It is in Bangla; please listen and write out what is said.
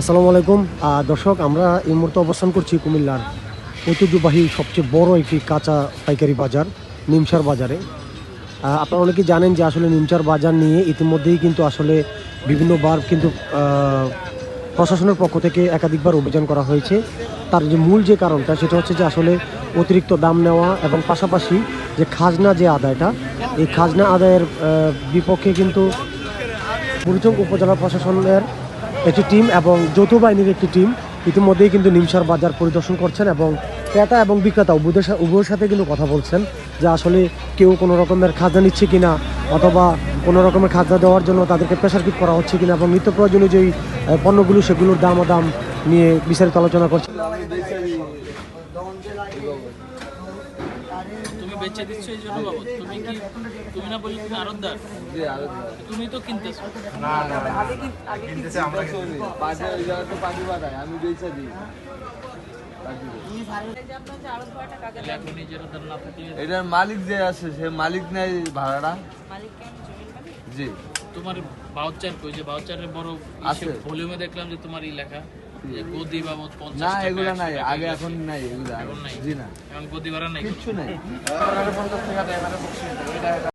আসসালামু আলাইকুম। দর্শক, আমরা এই মুহূর্তে অবস্থান করছি কুমিল্লার ঐতিহ্যবাহী সবচেয়ে বড় একটি কাঁচা পাইকারি বাজার, নিমসার বাজারে। আপনারা অনেকেই জানেন যে আসলে নিমসার বাজার নিয়ে ইতিমধ্যেই কিন্তু আসলে বিভিন্নবার কিন্তু প্রশাসনের পক্ষ থেকে একাধিকবার অভিযান করা হয়েছে। তার যে মূল যে কারণটা, সেটা হচ্ছে যে আসলে অতিরিক্ত দাম নেওয়া এবং পাশাপাশি যে খাজনা যে আদায়টা, এই খাজনা আদায়ের বিপক্ষে কিন্তু বুড়িচং উপজেলা প্রশাসনের একটি টিম এবং যৌথ বাহিনীর একটি টিম ইতিমধ্যেই কিন্তু নিমসার বাজার পরিদর্শন করছেন এবং ক্রেতা এবং বিক্রেতা উভয়ের সাথে উভয়ের সাথে কিন্তু কথা বলছেন যে আসলে কেউ কোনো রকমের খাজনা নিচ্ছে কিনা অথবা কোনো রকমের খাজনা দেওয়ার জন্য তাদেরকে প্রেশার কিট করা হচ্ছে কিনা এবং নিত্য প্রয়োজনীয় যেই পণ্যগুলো সেগুলোর দাম দাম নিয়ে বিস্তারিত আলোচনা করছে তুমি বেচে দিচ্ছ এই জন্য বাবু। তুমি কি তুমি না বললে তুমি আরতদার? তুমি তো কিনতেছো। আমি বেচা দিই। এটার মালিক যে আছে সে মালিক নেই ভাড়াটা। জি। তোমার ভাউচার কই? যে ভাউচারের বড় আছে। ভলিউমে দেখলাম যে তোমার ই লেখা। গদি বাবদ পঞ্চাশ না টাকা, এগুলা নাই আগে এখন নাই এগুলা এখন নাই। জি না। এখন গদি ভাড়া নাই কিছু নাই।